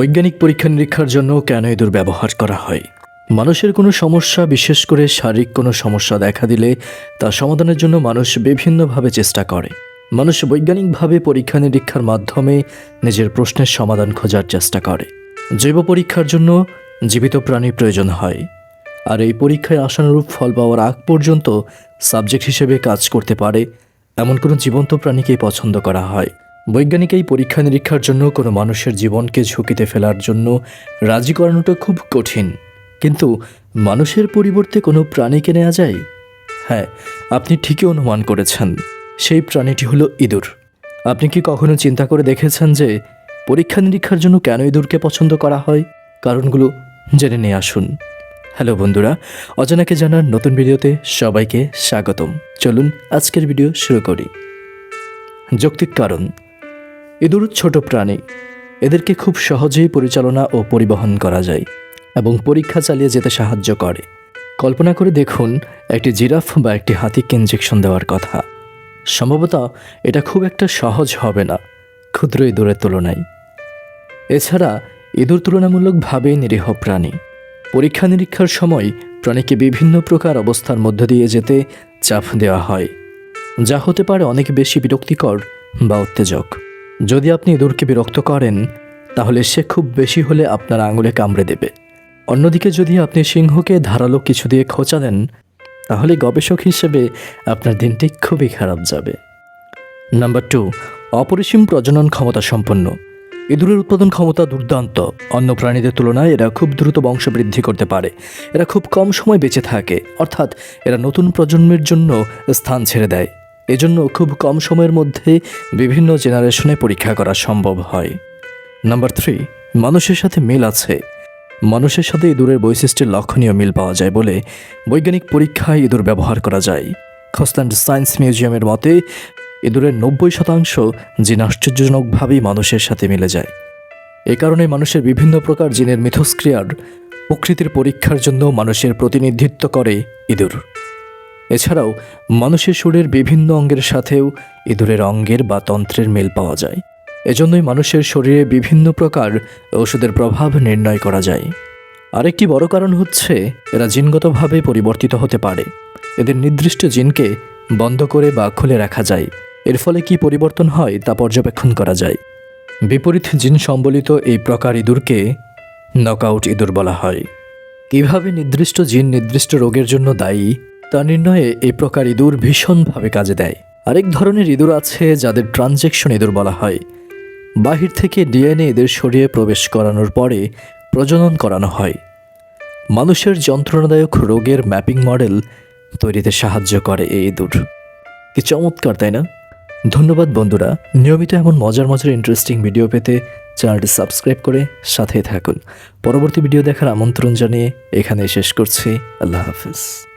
বৈজ্ঞানিক পরীক্ষা নিরীক্ষার জন্য কেন ইঁদুর ব্যবহার করা হয়? মানুষের কোনো সমস্যা, বিশেষ করে শারীরিক কোনো সমস্যা দেখা দিলে তা সমাধানের জন্য মানুষ বিভিন্নভাবে চেষ্টা করে। মানুষ বৈজ্ঞানিকভাবে পরীক্ষা নিরীক্ষার মাধ্যমে নিজের প্রশ্নের সমাধান খোঁজার চেষ্টা করে। জৈব পরীক্ষার জন্য জীবিত প্রাণী প্রয়োজন হয়। আর এই পরীক্ষায় আশানুরূপ ফল পাওয়ার আগ পর্যন্ত সাবজেক্ট হিসেবে কাজ করতে পারে এমন কোনো জীবন্ত প্রাণীকেই পছন্দ করা হয়। বৈজ্ঞানিক এই পরীক্ষা নিরীক্ষার জন্য কোনো মানুষের জীবনকে ঝুঁকিতে ফেলার জন্য রাজি করানোটা খুব কঠিন। কিন্তু মানুষের পরিবর্তে কোনো প্রাণীকে নেওয়া যায়? হ্যাঁ আপনি ঠিকই অনুমান করেছেন। সেই প্রাণীটি হলো ইঁদুর। আপনি কি কখনো চিন্তা করে দেখেছেন যে পরীক্ষা নিরীক্ষার জন্য কেন ইঁদুরকে পছন্দ করা হয়? কারণগুলো জেনে নিয়ে আসুন। হ্যালো বন্ধুরা, অজানাকে জানার নতুন ভিডিওতে সবাইকে স্বাগতম। চলুন আজকের ভিডিও শুরু করি। যৌক্তিক কারণ ইঁদুর ছোট প্রাণী। এদেরকে খুব সহজেই পরিচালনা ও পরিবহন করা যায় এবং পরীক্ষা চালিয়ে যেতে সাহায্য করে। কল্পনা করে দেখুন, একটি জিরাফ বা একটি হাতিকে ইঞ্জেকশন দেওয়ার কথা। সম্ভবত এটা খুব একটা সহজ হবে না, ক্ষুদ্র ইঁদুরের তুলনায়। এছাড়া, ইঁদুর তুলনামূলকভাবে নিরীহ প্রাণী। পরীক্ষা নিরীক্ষার সময় প্রাণীকে বিভিন্ন প্রকার অবস্থার মধ্য দিয়ে যেতে চাপ দেওয়া হয়, যা হতে পারে অনেক বেশি বিরক্তিকর বা উত্তেজক। যদি আপনি ইঁদুরকে বিরক্ত করেন, তাহলে সে খুব বেশি হলে আপনার আঙুলে কামড়ে দেবে। অন্যদিকে যদি আপনি সিংহকে ধারালো কিছু দিয়ে খোঁচা দেন, তাহলে গবেষক হিসেবে আপনার দিনটি খুবই খারাপ যাবে। নাম্বার টু, অপরিসীম প্রজনন ক্ষমতা সম্পন্ন। ইঁদুরের উৎপাদন ক্ষমতা দুর্দান্ত। অন্য প্রাণীদের তুলনায় এরা খুব দ্রুত বংশবৃদ্ধি করতে পারে। এরা খুব কম সময় বেঁচে থাকে। অর্থাৎ এরা নতুন প্রজন্মের জন্য স্থান ছেড়ে দেয়। এজন্য খুব কম সময়ের মধ্যে বিভিন্ন জেনারেশনে পরীক্ষা করা সম্ভব হয়। নাম্বার থ্রি মানুষের সাথে মিল আছে। মানুষের সাথে ইঁদুরের বৈশিষ্ট্যের লক্ষণীয় মিল পাওয়া যায় বলে বৈজ্ঞানিক পরীক্ষায় ইঁদুর ব্যবহার করা যায়। খোস্তান্ড সায়েন্স মিউজিয়ামের মতে, ইঁদুরের নব্বই শতাংশ জিন আশ্চর্যজনকভাবেই মানুষের সাথে মিলে যায়। এ কারণে মানুষের বিভিন্ন প্রকার জিনের মিথস্ক্রিয়ার প্রকৃতির পরীক্ষার জন্য মানুষের প্রতিনিধিত্ব করে ইঁদুর। এছাড়াও মানুষের শরীরের বিভিন্ন অঙ্গের সাথেও ইঁদুরের অঙ্গের বা তন্ত্রের মিল পাওয়া যায়। এজন্যই মানুষের শরীরে বিভিন্ন প্রকার ওষুধের প্রভাব নির্ণয় করা যায়। আরেকটি বড় কারণ হচ্ছে এরা জিনগতভাবে পরিবর্তিত হতে পারে। এদের নির্দিষ্ট জিনকে বন্ধ করে বা খুলে রাখা যায়। এর ফলে কি পরিবর্তন হয় তা পর্যবেক্ষণ করা যায়। বিপরীত জিন সম্বলিত এই প্রকার ইঁদুরকে নকআউট ইঁদুর বলা হয়। কীভাবে নির্দিষ্ট জিন নির্দিষ্ট রোগের জন্য দায়ী তা নির্ণয়ে এই প্রকার ইঁদুর ভীষণভাবে কাজে দেয়। আরেক ধরনের ইঁদুর আছে যাদের ট্রানজেকশন ইঁদুর বলা হয়। বাহির থেকে ডিএনএ এদের শরীরে প্রবেশ করানোর পরে প্রজনন করানো হয়। মানুষের যন্ত্রণাদায়ক রোগের ম্যাপিং মডেল তৈরিতে সাহায্য করে এই ইঁদুর। কি চমৎকার, তাই না? ধন্যবাদ বন্ধুরা। নিয়মিত এমন মজার মজার ইন্টারেস্টিং ভিডিও পেতে চ্যানেলটি সাবস্ক্রাইব করে সাথে থাকুন। পরবর্তী ভিডিও দেখার আমন্ত্রণ জানিয়ে এখানে শেষ করছি। আল্লাহ হাফিজ।